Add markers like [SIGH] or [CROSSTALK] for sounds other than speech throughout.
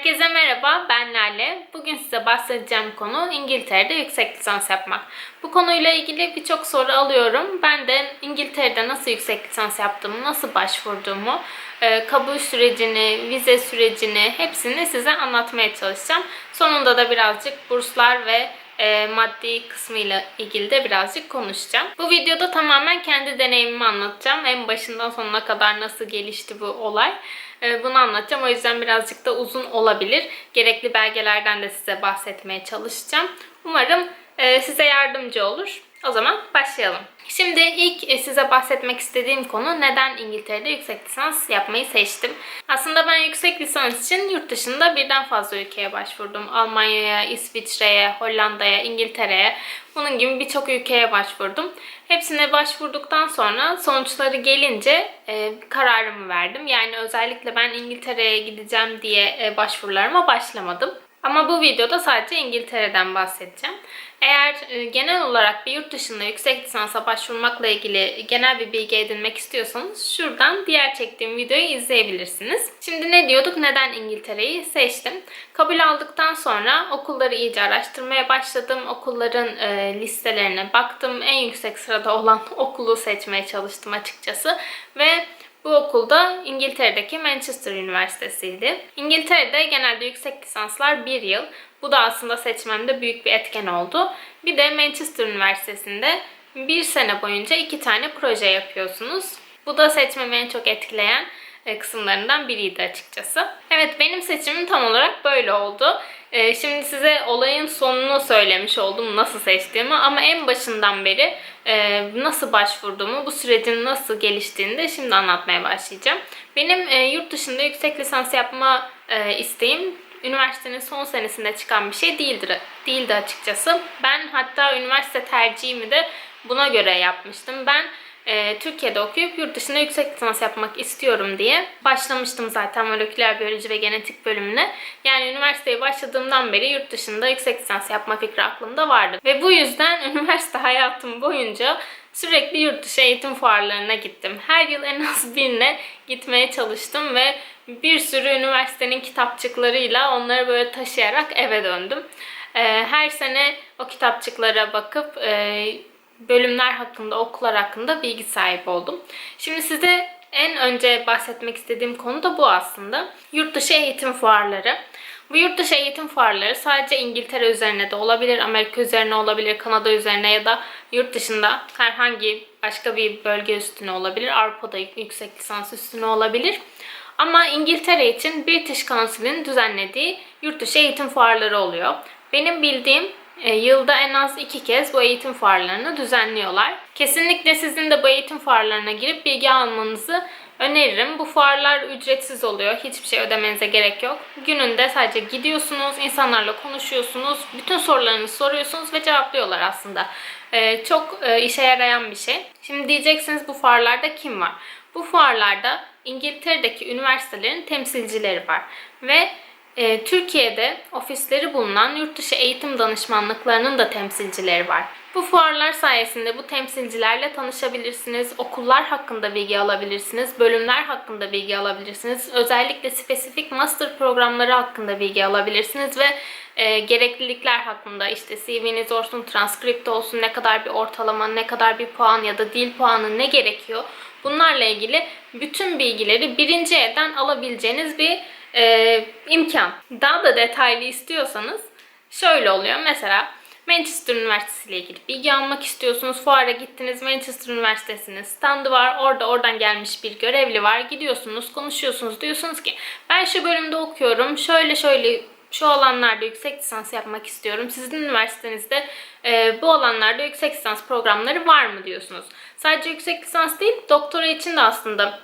Herkese merhaba, ben Lale. Bugün size bahsedeceğim konu İngiltere'de yüksek lisans yapmak. Bu konuyla ilgili birçok soru alıyorum. Ben de İngiltere'de nasıl yüksek lisans yaptığımı, nasıl başvurduğumu, e, kabul sürecini, vize sürecini hepsini size anlatmaya çalışacağım. Sonunda da birazcık burslar ve e, maddi kısmıyla ilgili de birazcık konuşacağım. Bu videoda tamamen kendi deneyimimi anlatacağım. En başından sonuna kadar nasıl gelişti bu olay. E, bunu anlatacağım. O yüzden birazcık da uzun olabilir. Gerekli belgelerden de size bahsetmeye çalışacağım. Umarım e, size yardımcı olur. O zaman başlayalım. Şimdi ilk e, size bahsetmek istediğim konu neden İngiltere'de yüksek lisans yapmayı seçtim. Aslında ben yüksek lisans için yurt dışında birden fazla ülkeye başvurdum. Almanya'ya, İsviçre'ye, Hollanda'ya, İngiltere'ye bunun gibi birçok ülkeye başvurdum. Hepsine başvurduktan sonra sonuçları gelince e, kararımı verdim. Yani özellikle ben İngiltere'ye gideceğim diye e, başvurularıma başlamadım. Ama bu videoda sadece İngiltere'den bahsedeceğim. Eğer e, genel olarak bir yurt dışında yüksek lisansa başvurmakla ilgili genel bir bilgi edinmek istiyorsanız şuradan diğer çektiğim videoyu izleyebilirsiniz. Şimdi ne diyorduk? Neden İngiltere'yi seçtim? Kabul aldıktan sonra okulları iyice araştırmaya başladım. Okulların e, listelerine baktım. En yüksek sırada olan [LAUGHS] okulu seçmeye çalıştım açıkçası. Ve bu okulda İngiltere'deki Manchester Üniversitesi'ydi. İngiltere'de genelde yüksek lisanslar bir yıl. Bu da aslında seçmemde büyük bir etken oldu. Bir de Manchester Üniversitesi'nde bir sene boyunca iki tane proje yapıyorsunuz. Bu da seçmemi en çok etkileyen kısımlarından biriydi açıkçası. Evet benim seçimim tam olarak böyle oldu. E, şimdi size olayın sonunu söylemiş oldum nasıl seçtiğimi ama en başından beri e, nasıl başvurduğumu, bu sürecin nasıl geliştiğini de şimdi anlatmaya başlayacağım. Benim yurt dışında yüksek lisans yapma isteğim üniversitenin son senesinde çıkan bir şey değildir, değildi açıkçası. Ben hatta üniversite tercihimi de buna göre yapmıştım. Ben e, Türkiye'de okuyup yurt dışında yüksek lisans yapmak istiyorum diye başlamıştım zaten moleküler biyoloji ve genetik bölümüne. Yani üniversiteye başladığımdan beri yurt dışında yüksek lisans yapma fikri aklımda vardı. Ve bu yüzden [LAUGHS] üniversite hayatım boyunca sürekli yurt dışı eğitim fuarlarına gittim. Her yıl en az birine gitmeye çalıştım ve bir sürü üniversitenin kitapçıklarıyla onları böyle taşıyarak eve döndüm. E, her sene o kitapçıklara bakıp e, bölümler hakkında, okullar hakkında bilgi sahibi oldum. Şimdi size en önce bahsetmek istediğim konu da bu aslında. Yurt dışı eğitim fuarları. Bu yurt dışı eğitim fuarları sadece İngiltere üzerine de olabilir, Amerika üzerine olabilir, Kanada üzerine ya da yurt dışında herhangi başka bir bölge üstüne olabilir. Avrupa'da yüksek lisans üstüne olabilir. Ama İngiltere için British Council'in düzenlediği yurt dışı eğitim fuarları oluyor. Benim bildiğim e, yılda en az iki kez bu eğitim fuarlarını düzenliyorlar. Kesinlikle sizin de bu eğitim fuarlarına girip bilgi almanızı öneririm. Bu fuarlar ücretsiz oluyor. Hiçbir şey ödemenize gerek yok. Gününde sadece gidiyorsunuz, insanlarla konuşuyorsunuz, bütün sorularınızı soruyorsunuz ve cevaplıyorlar aslında. Ee, çok e, işe yarayan bir şey. Şimdi diyeceksiniz bu fuarlarda kim var? Bu fuarlarda İngiltere'deki üniversitelerin temsilcileri var. Ve e, Türkiye'de ofisleri bulunan yurt dışı eğitim danışmanlıklarının da temsilcileri var. Bu fuarlar sayesinde bu temsilcilerle tanışabilirsiniz, okullar hakkında bilgi alabilirsiniz, bölümler hakkında bilgi alabilirsiniz, özellikle spesifik master programları hakkında bilgi alabilirsiniz ve e, gereklilikler hakkında işte CV'niz olsun, transkript olsun, ne kadar bir ortalama, ne kadar bir puan ya da dil puanı ne gerekiyor bunlarla ilgili bütün bilgileri birinci elden alabileceğiniz bir e, imkan. Daha da detaylı istiyorsanız şöyle oluyor. Mesela Manchester Üniversitesi ile ilgili bilgi almak istiyorsunuz. Fuara gittiniz. Manchester Üniversitesi'nin standı var. Orada oradan gelmiş bir görevli var. Gidiyorsunuz, konuşuyorsunuz. Diyorsunuz ki ben şu bölümde okuyorum. Şöyle şöyle şu alanlarda yüksek lisans yapmak istiyorum. Sizin üniversitenizde e, bu alanlarda yüksek lisans programları var mı diyorsunuz. Sadece yüksek lisans değil, doktora için de aslında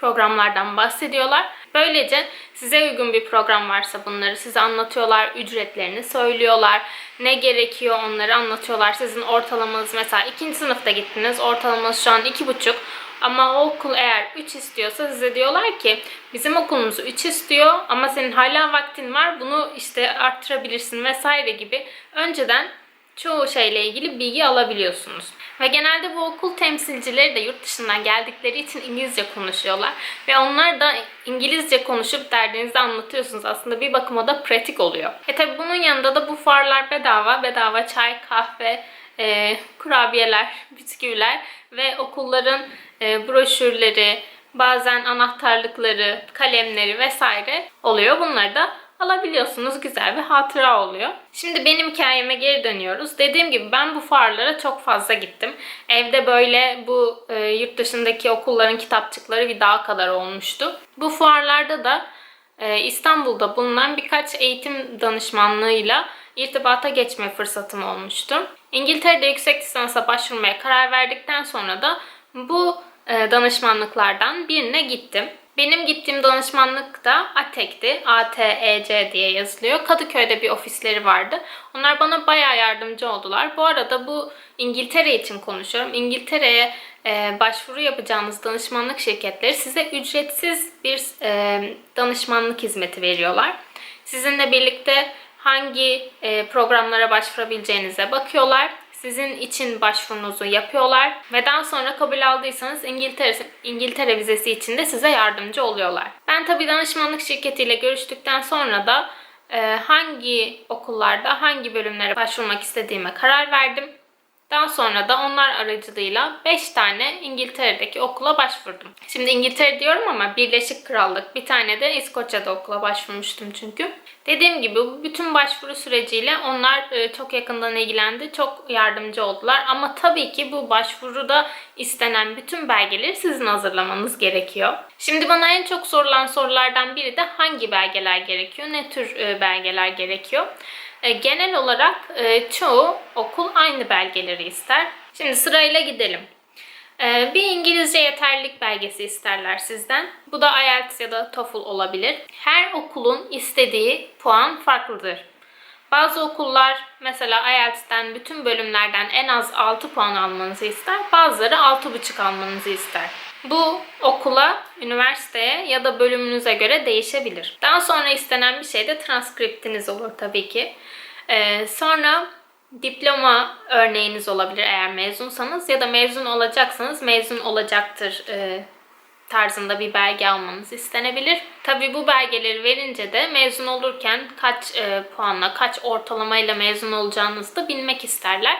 programlardan bahsediyorlar. Böylece size uygun bir program varsa bunları size anlatıyorlar, ücretlerini söylüyorlar, ne gerekiyor onları anlatıyorlar. Sizin ortalamanız mesela ikinci sınıfta gittiniz, ortalamanız şu an iki buçuk. Ama o okul eğer 3 istiyorsa size diyorlar ki bizim okulumuz 3 istiyor ama senin hala vaktin var bunu işte arttırabilirsin vesaire gibi önceden çoğu şeyle ilgili bilgi alabiliyorsunuz. Ve genelde bu okul temsilcileri de yurt dışından geldikleri için İngilizce konuşuyorlar. Ve onlar da İngilizce konuşup derdinizi anlatıyorsunuz. Aslında bir bakıma da pratik oluyor. E tabi bunun yanında da bu fuarlar bedava. Bedava çay, kahve, e, kurabiyeler, bisküviler ve okulların e, broşürleri, bazen anahtarlıkları, kalemleri vesaire oluyor. Bunları da alabiliyorsunuz. Güzel bir hatıra oluyor. Şimdi benim hikayeme geri dönüyoruz. Dediğim gibi ben bu fuarlara çok fazla gittim. Evde böyle bu e, yurt dışındaki okulların kitapçıkları bir daha kadar olmuştu. Bu fuarlarda da e, İstanbul'da bulunan birkaç eğitim danışmanlığıyla irtibata geçme fırsatım olmuştu. İngiltere'de yüksek lisansa başvurmaya karar verdikten sonra da bu e, danışmanlıklardan birine gittim. Benim gittiğim danışmanlık da ATEK'ti. A-T-E-C diye yazılıyor. Kadıköy'de bir ofisleri vardı. Onlar bana bayağı yardımcı oldular. Bu arada bu İngiltere için konuşuyorum. İngiltere'ye e, başvuru yapacağınız danışmanlık şirketleri size ücretsiz bir e, danışmanlık hizmeti veriyorlar. Sizinle birlikte hangi e, programlara başvurabileceğinize bakıyorlar. Sizin için başvurunuzu yapıyorlar ve daha sonra kabul aldıysanız İngiltere, İngiltere vizesi için de size yardımcı oluyorlar. Ben tabii danışmanlık şirketiyle görüştükten sonra da e, hangi okullarda hangi bölümlere başvurmak istediğime karar verdim. Daha sonra da onlar aracılığıyla 5 tane İngiltere'deki okula başvurdum. Şimdi İngiltere diyorum ama Birleşik Krallık, bir tane de İskoçya'da okula başvurmuştum çünkü. Dediğim gibi bu bütün başvuru süreciyle onlar e, çok yakından ilgilendi, çok yardımcı oldular. Ama tabii ki bu başvuruda istenen bütün belgeleri sizin hazırlamanız gerekiyor. Şimdi bana en çok sorulan sorulardan biri de hangi belgeler gerekiyor, ne tür e, belgeler gerekiyor? E, genel olarak e, çoğu okul aynı belgeleri ister. Şimdi sırayla gidelim. E, bir İngilizce yeterlilik belgesi isterler sizden. Bu da IELTS ya da TOEFL olabilir. Her okulun istediği puan farklıdır. Bazı okullar mesela IELTS'ten bütün bölümlerden en az 6 puan almanızı ister. Bazıları 6,5 almanızı ister. Bu okula, üniversiteye ya da bölümünüze göre değişebilir. Daha sonra istenen bir şey de transkriptiniz olur tabii ki. Ee, sonra diploma örneğiniz olabilir eğer mezunsanız ya da mezun olacaksanız mezun olacaktır e, tarzında bir belge almanız istenebilir. Tabii bu belgeleri verince de mezun olurken kaç e, puanla, kaç ortalamayla mezun olacağınızı da bilmek isterler.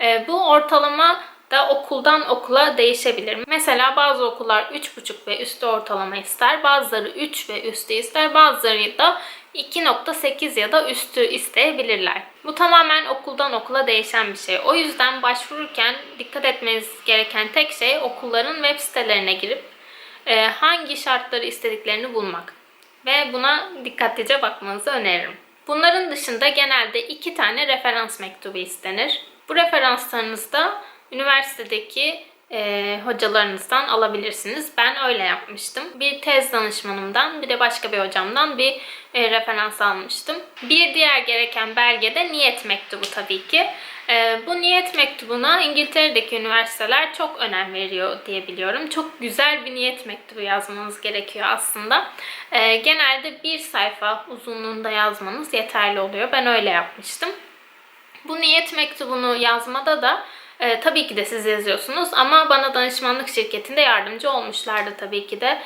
E, bu ortalama da okuldan okula değişebilir. Mesela bazı okullar 3,5 ve üstü ortalama ister. Bazıları 3 ve üstü ister. Bazıları da 2.8 ya da üstü isteyebilirler. Bu tamamen okuldan okula değişen bir şey. O yüzden başvururken dikkat etmeniz gereken tek şey okulların web sitelerine girip e, hangi şartları istediklerini bulmak. Ve buna dikkatlice bakmanızı öneririm. Bunların dışında genelde iki tane referans mektubu istenir. Bu referanslarınızda üniversitedeki e, hocalarınızdan alabilirsiniz. Ben öyle yapmıştım. Bir tez danışmanımdan bir de başka bir hocamdan bir e, referans almıştım. Bir diğer gereken belge de niyet mektubu tabii ki. E, bu niyet mektubuna İngiltere'deki üniversiteler çok önem veriyor diye biliyorum. Çok güzel bir niyet mektubu yazmanız gerekiyor aslında. E, genelde bir sayfa uzunluğunda yazmanız yeterli oluyor. Ben öyle yapmıştım. Bu niyet mektubunu yazmada da e, tabii ki de siz yazıyorsunuz ama bana danışmanlık şirketinde yardımcı olmuşlardı tabii ki de.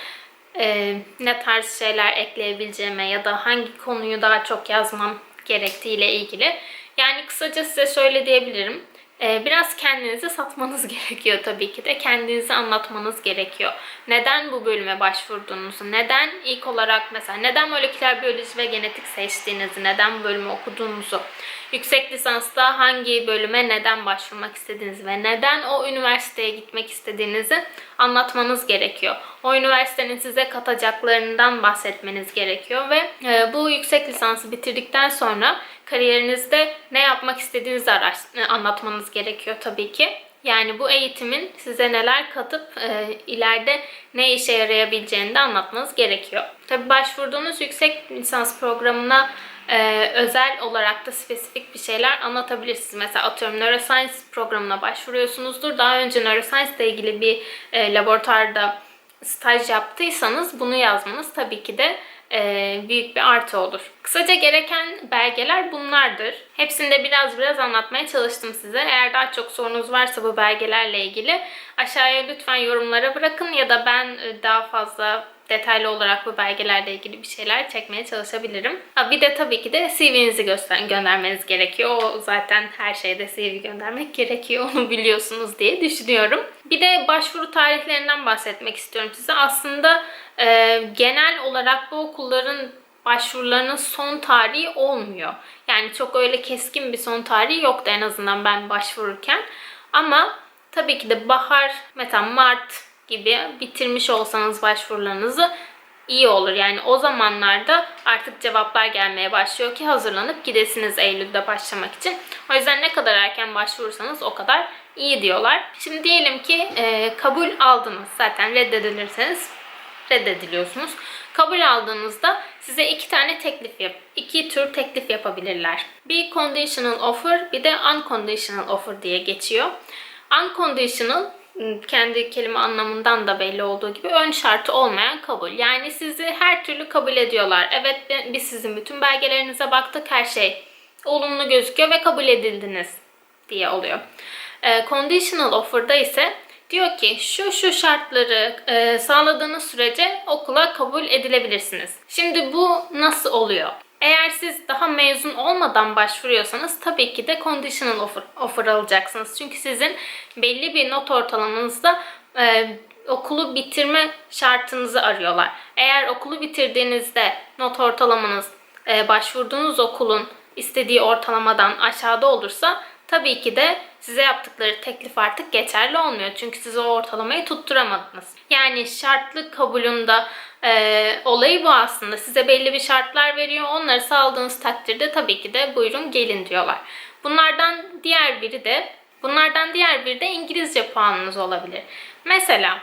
E, ne tarz şeyler ekleyebileceğime ya da hangi konuyu daha çok yazmam gerektiğiyle ilgili. Yani kısaca size şöyle diyebilirim. Ee, biraz kendinizi satmanız [LAUGHS] gerekiyor tabii ki de. Kendinizi anlatmanız gerekiyor. Neden bu bölüme başvurduğunuzu, neden ilk olarak mesela neden moleküler biyoloji ve genetik seçtiğinizi, neden bu bölümü okuduğunuzu, yüksek lisansta hangi bölüme neden başvurmak istediğinizi ve neden o üniversiteye gitmek istediğinizi anlatmanız gerekiyor. O üniversitenin size katacaklarından bahsetmeniz gerekiyor ve e, bu yüksek lisansı bitirdikten sonra kariyerinizde ne yapmak istediğinizi araş anlatmanız gerekiyor tabii ki. Yani bu eğitimin size neler katıp e, ileride ne işe yarayabileceğini de anlatmanız gerekiyor. Tabii başvurduğunuz yüksek lisans programına e, özel olarak da spesifik bir şeyler anlatabilirsiniz. Mesela atıyorum neuroscience programına başvuruyorsunuzdur. Daha önce neuroscience ile ilgili bir e, laboratuvarda staj yaptıysanız bunu yazmanız tabii ki de e, büyük bir artı olur. Kısaca gereken belgeler bunlardır. Hepsini de biraz biraz anlatmaya çalıştım size. Eğer daha çok sorunuz varsa bu belgelerle ilgili aşağıya lütfen yorumlara bırakın ya da ben e, daha fazla detaylı olarak bu belgelerle ilgili bir şeyler çekmeye çalışabilirim. Ha, bir de tabii ki de CV'nizi göster göndermeniz gerekiyor. O zaten her şeyde CV göndermek gerekiyor. Onu biliyorsunuz diye düşünüyorum. Bir de başvuru tarihlerinden bahsetmek istiyorum size. Aslında e, genel olarak bu okulların başvurularının son tarihi olmuyor. Yani çok öyle keskin bir son tarihi yoktu en azından ben başvururken. Ama tabii ki de bahar, mesela Mart gibi bitirmiş olsanız başvurularınızı iyi olur. Yani o zamanlarda artık cevaplar gelmeye başlıyor ki hazırlanıp gidesiniz Eylül'de başlamak için. O yüzden ne kadar erken başvurursanız o kadar iyi diyorlar. Şimdi diyelim ki e, kabul aldınız. Zaten reddedilirseniz reddediliyorsunuz. Kabul aldığınızda size iki tane teklif yap, iki tür teklif yapabilirler. Bir conditional offer, bir de unconditional offer diye geçiyor. Unconditional kendi kelime anlamından da belli olduğu gibi ön şartı olmayan kabul. Yani sizi her türlü kabul ediyorlar. Evet biz sizin bütün belgelerinize baktık her şey olumlu gözüküyor ve kabul edildiniz diye oluyor. Conditional offer'da ise diyor ki şu şu şartları e, sağladığınız sürece okula kabul edilebilirsiniz. Şimdi bu nasıl oluyor? Eğer siz daha mezun olmadan başvuruyorsanız tabii ki de conditional offer, offer alacaksınız. Çünkü sizin belli bir not ortalamanızda e, okulu bitirme şartınızı arıyorlar. Eğer okulu bitirdiğinizde not ortalamanız e, başvurduğunuz okulun istediği ortalamadan aşağıda olursa tabii ki de size yaptıkları teklif artık geçerli olmuyor. Çünkü siz o ortalamayı tutturamadınız. Yani şartlı kabulünde e, olayı bu aslında. Size belli bir şartlar veriyor. Onları sağladığınız takdirde tabii ki de buyurun gelin diyorlar. Bunlardan diğer biri de bunlardan diğer biri de İngilizce puanınız olabilir. Mesela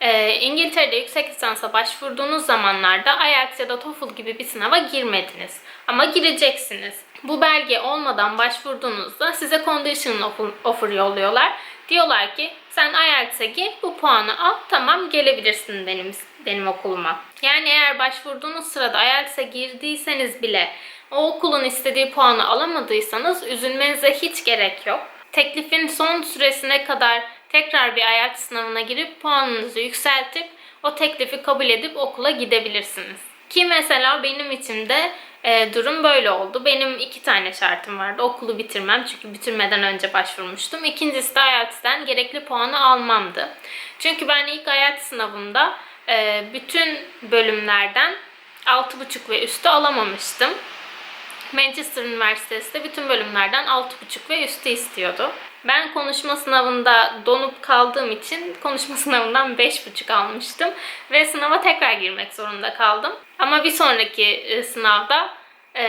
e, İngiltere'de yüksek lisansa başvurduğunuz zamanlarda IELTS ya da TOEFL gibi bir sınava girmediniz. Ama gireceksiniz. Bu belge olmadan başvurduğunuzda size conditional offer yolluyorlar. Diyorlar ki sen IELTS'e gir bu puanı al tamam gelebilirsin benim benim okuluma. Yani eğer başvurduğunuz sırada IELTS'e girdiyseniz bile o okulun istediği puanı alamadıysanız üzülmenize hiç gerek yok. Teklifin son süresine kadar tekrar bir IELTS sınavına girip puanınızı yükseltip o teklifi kabul edip okula gidebilirsiniz. Ki mesela benim için de e, durum böyle oldu. Benim iki tane şartım vardı. Okulu bitirmem çünkü bitirmeden önce başvurmuştum. İkincisi de IELTS'ten gerekli puanı almamdı. Çünkü ben ilk IELTS sınavında e, bütün bölümlerden 6,5 ve üstü alamamıştım. Manchester Üniversitesi de bütün bölümlerden 6,5 ve üstü istiyordu. Ben konuşma sınavında donup kaldığım için konuşma [LAUGHS] sınavından 5,5 almıştım. Ve sınava tekrar girmek zorunda kaldım. Ama bir sonraki e, sınavda e,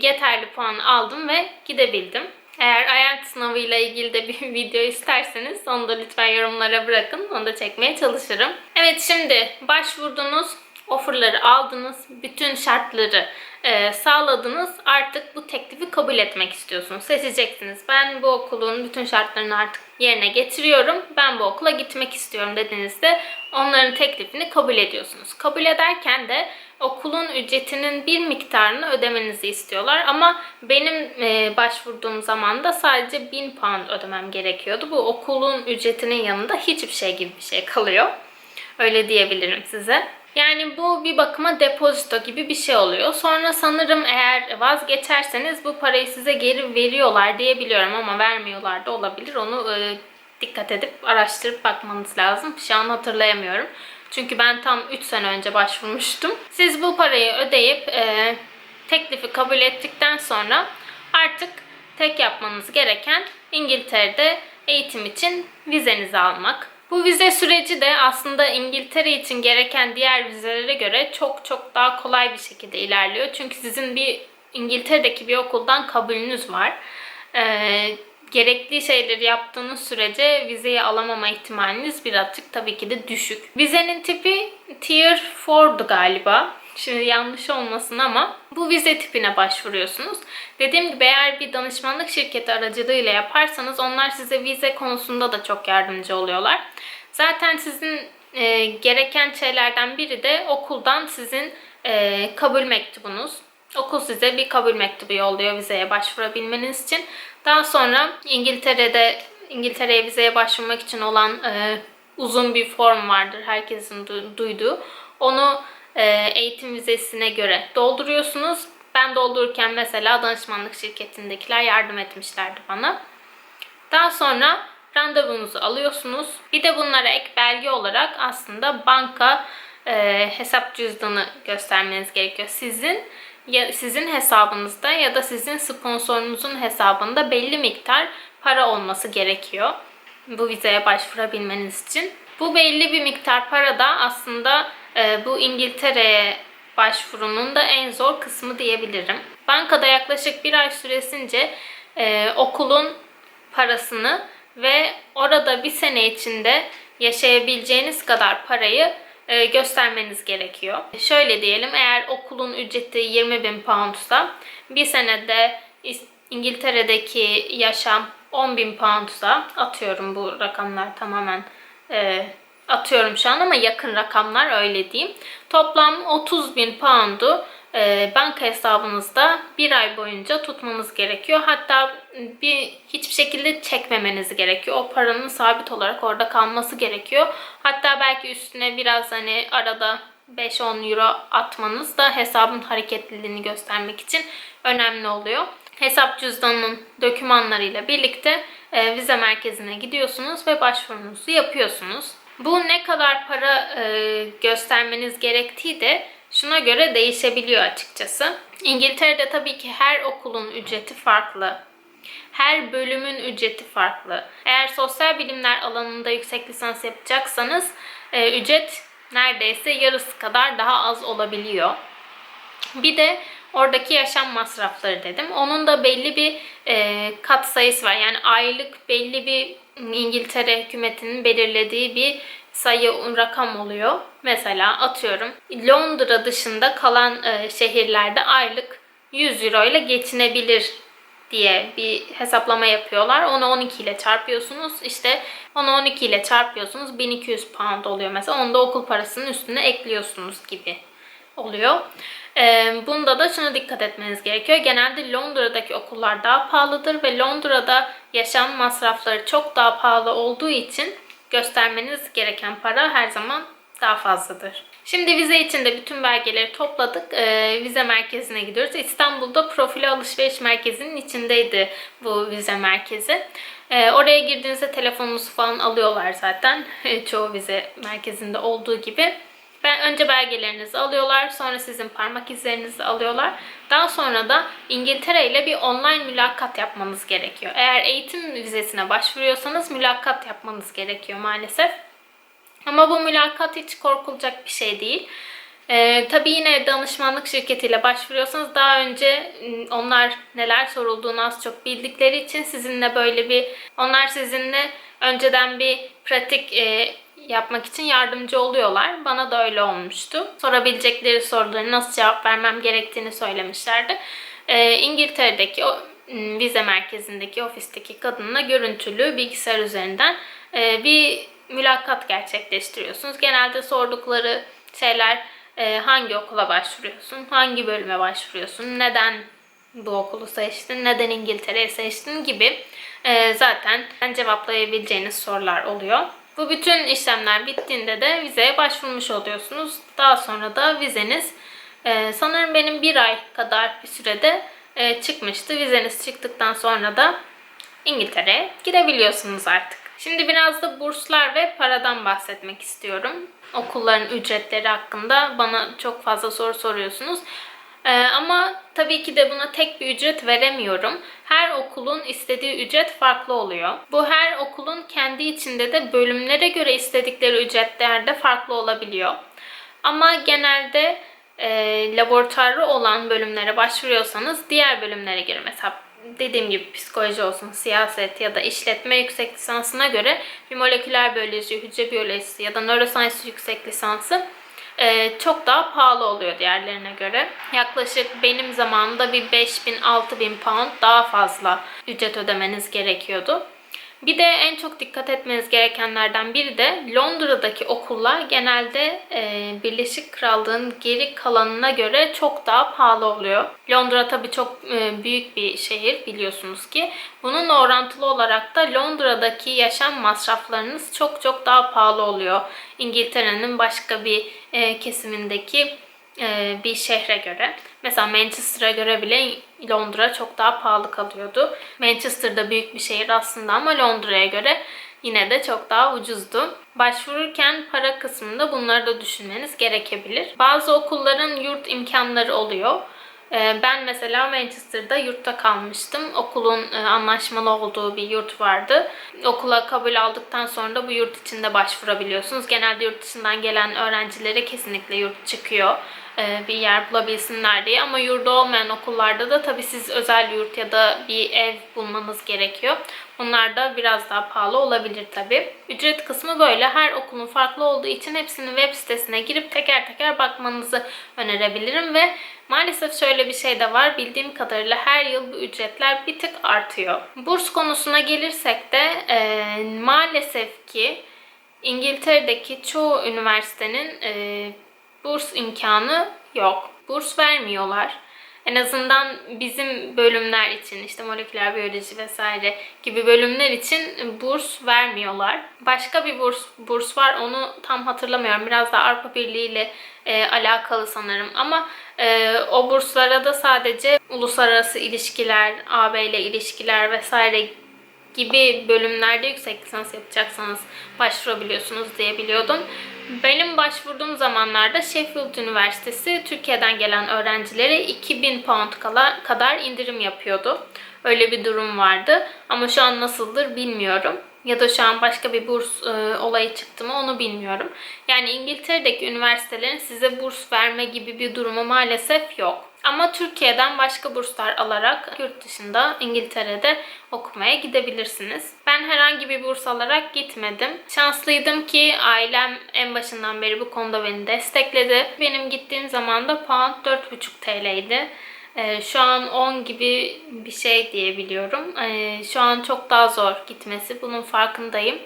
yeterli puan aldım ve gidebildim. Eğer IELTS sınavıyla ilgili de [LAUGHS] bir video isterseniz onu da lütfen yorumlara bırakın. Onu da çekmeye çalışırım. Evet şimdi başvurdunuz, offerları aldınız, bütün şartları e, sağladınız. Artık bu teklifi kabul etmek istiyorsunuz. Seçeceksiniz. Ben bu okulun bütün şartlarını artık yerine getiriyorum. Ben bu okula gitmek istiyorum dediğinizde onların teklifini kabul ediyorsunuz. Kabul ederken de okulun ücretinin bir miktarını ödemenizi istiyorlar. Ama benim e, başvurduğum zaman da sadece 1000 pound ödemem gerekiyordu. Bu okulun ücretinin yanında hiçbir şey gibi bir şey kalıyor. Öyle diyebilirim size. Yani bu bir bakıma depozito gibi bir şey oluyor. Sonra sanırım eğer vazgeçerseniz bu parayı size geri veriyorlar diye biliyorum ama vermiyorlar da olabilir. Onu e, dikkat edip araştırıp bakmanız lazım. Şu an hatırlayamıyorum. Çünkü ben tam 3 sene önce başvurmuştum. Siz bu parayı ödeyip e, teklifi kabul ettikten sonra artık tek yapmanız gereken İngiltere'de eğitim için vizenizi almak. Bu vize süreci de aslında İngiltere için gereken diğer vizelere göre çok çok daha kolay bir şekilde ilerliyor. Çünkü sizin bir İngiltere'deki bir okuldan kabulünüz var. Ee, gerekli şeyleri yaptığınız sürece vizeyi alamama ihtimaliniz birazcık tabii ki de düşük. Vizenin tipi Tier 4'du galiba. Şimdi yanlış olmasın ama bu vize tipine başvuruyorsunuz. Dediğim gibi eğer bir danışmanlık şirketi aracılığıyla yaparsanız onlar size vize konusunda da çok yardımcı oluyorlar. Zaten sizin e, gereken şeylerden biri de okuldan sizin e, kabul mektubunuz. Okul size bir kabul mektubu yolluyor vizeye başvurabilmeniz için. Daha sonra İngiltere'de İngiltere'ye vizeye başvurmak için olan e, uzun bir form vardır herkesin du- duyduğu. Onu eğitim vizesine göre dolduruyorsunuz. Ben doldururken mesela danışmanlık şirketindekiler yardım etmişlerdi bana. Daha sonra randevunuzu alıyorsunuz. Bir de bunlara ek belge olarak aslında banka e, hesap cüzdanı göstermeniz gerekiyor. Sizin ya sizin hesabınızda ya da sizin sponsorunuzun hesabında belli miktar para olması gerekiyor bu vizeye başvurabilmeniz için. Bu belli bir miktar para da aslında e, bu İngiltere'ye başvurunun da en zor kısmı diyebilirim. Bankada yaklaşık bir ay süresince e, okulun parasını ve orada bir sene içinde yaşayabileceğiniz kadar parayı e, göstermeniz gerekiyor. Şöyle diyelim eğer okulun ücreti 20 bin poundsa bir senede İngiltere'deki yaşam 10 bin poundsa atıyorum bu rakamlar tamamen e, atıyorum şu an ama yakın rakamlar öyle diyeyim. Toplam 30 bin poundu e, banka hesabınızda bir ay boyunca tutmanız gerekiyor. Hatta bir hiçbir şekilde çekmemeniz gerekiyor. O paranın sabit olarak orada kalması gerekiyor. Hatta belki üstüne biraz hani arada 5-10 euro atmanız da hesabın hareketliliğini göstermek için önemli oluyor. Hesap cüzdanının dokümanlarıyla birlikte e, vize merkezine gidiyorsunuz ve başvurunuzu yapıyorsunuz. Bu ne kadar para e, göstermeniz gerektiği de şuna göre değişebiliyor açıkçası. İngiltere'de tabii ki her okulun ücreti farklı. Her bölümün ücreti farklı. Eğer sosyal bilimler alanında yüksek lisans yapacaksanız e, ücret neredeyse yarısı kadar daha az olabiliyor. Bir de oradaki yaşam masrafları dedim. Onun da belli bir e, kat sayısı var. Yani aylık belli bir İngiltere hükümetinin belirlediği bir sayı rakam oluyor. Mesela atıyorum Londra dışında kalan e, şehirlerde aylık 100 euro ile geçinebilir diye bir hesaplama yapıyorlar. Onu 12 ile çarpıyorsunuz. İşte onu 12 ile çarpıyorsunuz. 1200 pound oluyor mesela. Onu da okul parasının üstüne ekliyorsunuz gibi oluyor. Bunda da şuna dikkat etmeniz gerekiyor. Genelde Londra'daki okullar daha pahalıdır ve Londra'da yaşam masrafları çok daha pahalı olduğu için göstermeniz gereken para her zaman daha fazladır. Şimdi vize için de bütün belgeleri topladık. Ee, vize merkezine gidiyoruz. İstanbul'da Profili Alışveriş Merkezi'nin içindeydi bu vize merkezi. Ee, oraya girdiğinizde telefonunuzu falan alıyorlar zaten. [LAUGHS] Çoğu vize merkezinde olduğu gibi. Ben önce belgelerinizi alıyorlar, sonra sizin parmak izlerinizi alıyorlar. Daha sonra da İngiltere ile bir online mülakat yapmanız gerekiyor. Eğer eğitim vizesine başvuruyorsanız mülakat yapmanız gerekiyor maalesef. Ama bu mülakat hiç korkulacak bir şey değil. Ee, tabii yine danışmanlık şirketiyle başvuruyorsanız daha önce ım, onlar neler sorulduğunu az çok bildikleri için sizinle böyle bir onlar sizinle önceden bir pratik e, yapmak için yardımcı oluyorlar. Bana da öyle olmuştu. Sorabilecekleri soruları nasıl cevap vermem gerektiğini söylemişlerdi. Ee, İngiltere'deki o ım, vize merkezindeki ofisteki kadınla görüntülü bilgisayar üzerinden e, bir mülakat gerçekleştiriyorsunuz. Genelde sordukları şeyler e, hangi okula başvuruyorsun, hangi bölüme başvuruyorsun, neden bu okulu seçtin, neden İngiltere'yi seçtin gibi e, zaten cevaplayabileceğiniz sorular oluyor. Bu bütün işlemler bittiğinde de vizeye başvurmuş oluyorsunuz. Daha sonra da vizeniz e, sanırım benim bir ay kadar bir sürede e, çıkmıştı. Vizeniz çıktıktan sonra da İngiltere'ye gidebiliyorsunuz artık. Şimdi biraz da burslar ve paradan bahsetmek istiyorum. Okulların ücretleri hakkında bana çok fazla soru soruyorsunuz. Ee, ama tabii ki de buna tek bir ücret veremiyorum. Her okulun istediği ücret farklı oluyor. Bu her okulun kendi içinde de bölümlere göre istedikleri ücretler de farklı olabiliyor. Ama genelde e, laboratuvarı olan bölümlere başvuruyorsanız diğer bölümlere göre mesela dediğim gibi psikoloji olsun, siyaset ya da işletme yüksek lisansına göre bir moleküler biyoloji, hücre biyolojisi ya da neuroscience yüksek lisansı e, çok daha pahalı oluyor diğerlerine göre. Yaklaşık benim zamanımda bir 5000 6000 pound daha fazla ücret ödemeniz gerekiyordu. Bir de en çok dikkat etmeniz gerekenlerden biri de Londra'daki okullar genelde e, Birleşik Krallığın geri kalanına göre çok daha pahalı oluyor. Londra tabii çok e, büyük bir şehir biliyorsunuz ki. Bununla orantılı olarak da Londra'daki yaşam masraflarınız çok çok daha pahalı oluyor. İngiltere'nin başka bir e, kesimindeki e, bir şehre göre. Mesela Manchester'a göre bile Londra çok daha pahalı kalıyordu. Manchester da büyük bir şehir aslında ama Londra'ya göre yine de çok daha ucuzdu. Başvururken para kısmında bunları da düşünmeniz gerekebilir. Bazı okulların yurt imkanları oluyor. Ee, Ben mesela Manchester'da yurtta kalmıştım. Okulun e, anlaşmalı olduğu bir yurt vardı. Okula kabul aldıktan sonra da bu yurt içinde başvurabiliyorsunuz. Genelde yurt dışından gelen öğrencilere kesinlikle yurt çıkıyor bir yer bulabilsinler diye. Ama yurda olmayan okullarda da tabii siz özel yurt ya da bir ev bulmanız gerekiyor. Bunlar da biraz daha pahalı olabilir tabii. Ücret kısmı böyle. Her okulun farklı olduğu için hepsinin web sitesine girip teker teker bakmanızı önerebilirim ve maalesef şöyle bir şey de var. Bildiğim kadarıyla her yıl bu ücretler bir tık artıyor. Burs konusuna gelirsek de e, maalesef ki İngiltere'deki çoğu üniversitenin e, burs imkanı yok. Burs vermiyorlar. En azından bizim bölümler için işte moleküler biyoloji vesaire gibi bölümler için burs vermiyorlar. Başka bir burs burs var onu tam hatırlamıyorum. Biraz da Avrupa Birliği ile e, alakalı sanırım ama e, o burslara da sadece uluslararası ilişkiler, AB ile ilişkiler vesaire gibi bölümlerde yüksek lisans yapacaksanız başvurabiliyorsunuz diye biliyordum. Benim başvurduğum zamanlarda Sheffield Üniversitesi Türkiye'den gelen öğrencilere 2000 pound kadar indirim yapıyordu. Öyle bir durum vardı. Ama şu an nasıldır bilmiyorum. Ya da şu an başka bir burs e, olayı çıktı mı onu bilmiyorum. Yani İngiltere'deki üniversitelerin size burs verme gibi bir durumu maalesef yok. Ama Türkiye'den başka burslar alarak yurt dışında İngiltere'de okumaya gidebilirsiniz. Ben herhangi bir burs alarak gitmedim. Şanslıydım ki ailem en başından beri bu konuda beni destekledi. Benim gittiğim zaman da pound 4,5 TL'ydi. Ee, şu an 10 gibi bir şey diye biliyorum. Ee, şu an çok daha zor gitmesi. Bunun farkındayım.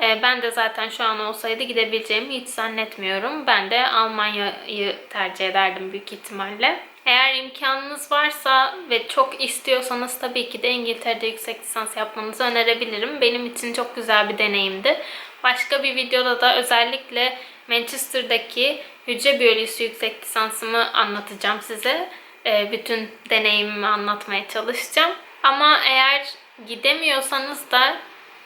Ee, ben de zaten şu an olsaydı gidebileceğimi hiç zannetmiyorum. Ben de Almanya'yı tercih ederdim büyük ihtimalle. Eğer imkanınız varsa ve çok istiyorsanız tabii ki de İngiltere'de yüksek lisans yapmanızı önerebilirim. Benim için çok güzel bir deneyimdi. Başka bir videoda da özellikle Manchester'daki hücre biyolojisi yüksek lisansımı anlatacağım size. Ee, bütün deneyimimi anlatmaya çalışacağım. Ama eğer gidemiyorsanız da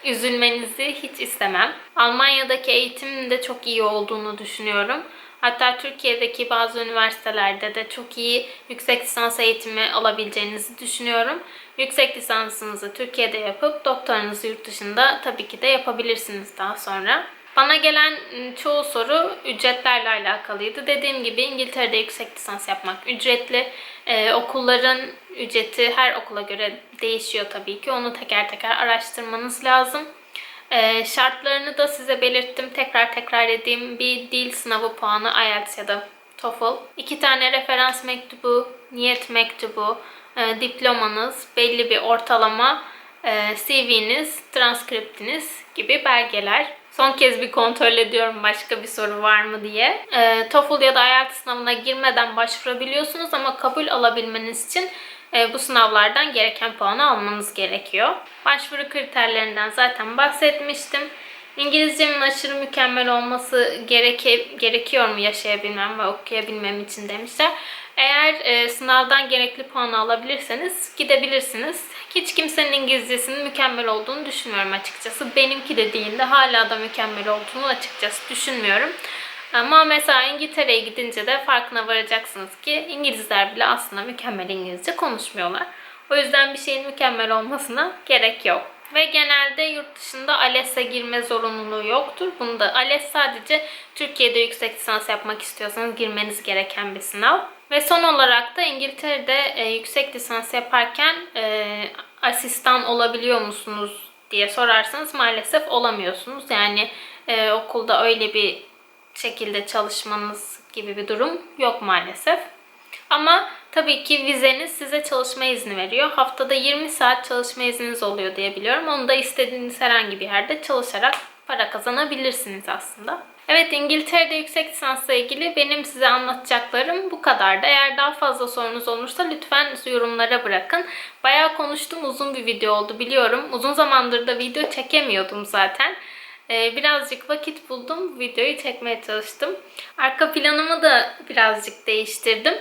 üzülmenizi hiç istemem. Almanya'daki eğitimin de çok iyi olduğunu düşünüyorum. Hatta Türkiye'deki bazı üniversitelerde de çok iyi yüksek lisans eğitimi alabileceğinizi düşünüyorum. Yüksek lisansınızı Türkiye'de yapıp doktoranızı yurt dışında tabii ki de yapabilirsiniz daha sonra. Bana gelen çoğu soru ücretlerle alakalıydı. Dediğim gibi İngiltere'de yüksek lisans yapmak ücretli. Ee, okulların ücreti her okula göre değişiyor tabii ki. Onu teker teker araştırmanız lazım. Ee, şartlarını da size belirttim. Tekrar tekrar edeyim. Bir dil sınavı puanı IELTS ya da TOEFL. iki tane referans mektubu, niyet mektubu, e, diplomanız, belli bir ortalama, e, CV'niz, transkriptiniz gibi belgeler. Son kez bir kontrol ediyorum başka bir soru var mı diye. E, TOEFL ya da IELTS sınavına girmeden başvurabiliyorsunuz ama kabul alabilmeniz için e, bu sınavlardan gereken puanı almanız gerekiyor. Başvuru kriterlerinden zaten bahsetmiştim. İngilizcemin aşırı mükemmel olması gereke, gerekiyor mu yaşayabilmem ve okuyabilmem için demişler. Eğer e, sınavdan gerekli puanı alabilirseniz gidebilirsiniz. Hiç kimsenin İngilizcesinin mükemmel olduğunu düşünmüyorum açıkçası. Benimki de değil de hala da mükemmel olduğunu açıkçası düşünmüyorum. Ama mesela İngiltere'ye gidince de farkına varacaksınız ki İngilizler bile aslında mükemmel İngilizce konuşmuyorlar. O yüzden bir şeyin mükemmel olmasına gerek yok. Ve genelde yurt dışında ALES'e girme zorunluluğu yoktur. Bunda ALES sadece Türkiye'de yüksek lisans yapmak istiyorsanız girmeniz gereken bir sınav. Ve son olarak da İngiltere'de e, yüksek lisans yaparken e, asistan olabiliyor musunuz diye sorarsanız maalesef olamıyorsunuz. Yani e, okulda öyle bir şekilde çalışmanız gibi bir durum yok maalesef. Ama tabii ki vizeniz size çalışma izni veriyor. Haftada 20 saat çalışma izniniz oluyor diye biliyorum. Onu da istediğiniz herhangi bir yerde çalışarak para kazanabilirsiniz aslında. Evet İngiltere'de yüksek lisansla ilgili benim size anlatacaklarım bu kadardı. Eğer daha fazla sorunuz olursa lütfen yorumlara bırakın. Bayağı konuştum uzun bir video oldu biliyorum. Uzun zamandır da video çekemiyordum zaten. Ee, birazcık vakit buldum. Videoyu çekmeye çalıştım. Arka planımı da birazcık değiştirdim.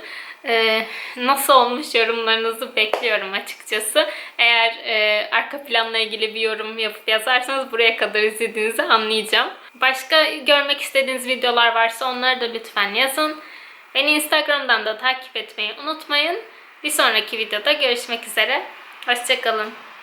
Ee, nasıl olmuş yorumlarınızı bekliyorum açıkçası. Eğer e, arka planla ilgili bir yorum yapıp yazarsanız buraya kadar izlediğinizi anlayacağım. Başka görmek istediğiniz videolar varsa onları da lütfen yazın. Beni Instagram'dan da takip etmeyi unutmayın. Bir sonraki videoda görüşmek üzere. Hoşçakalın.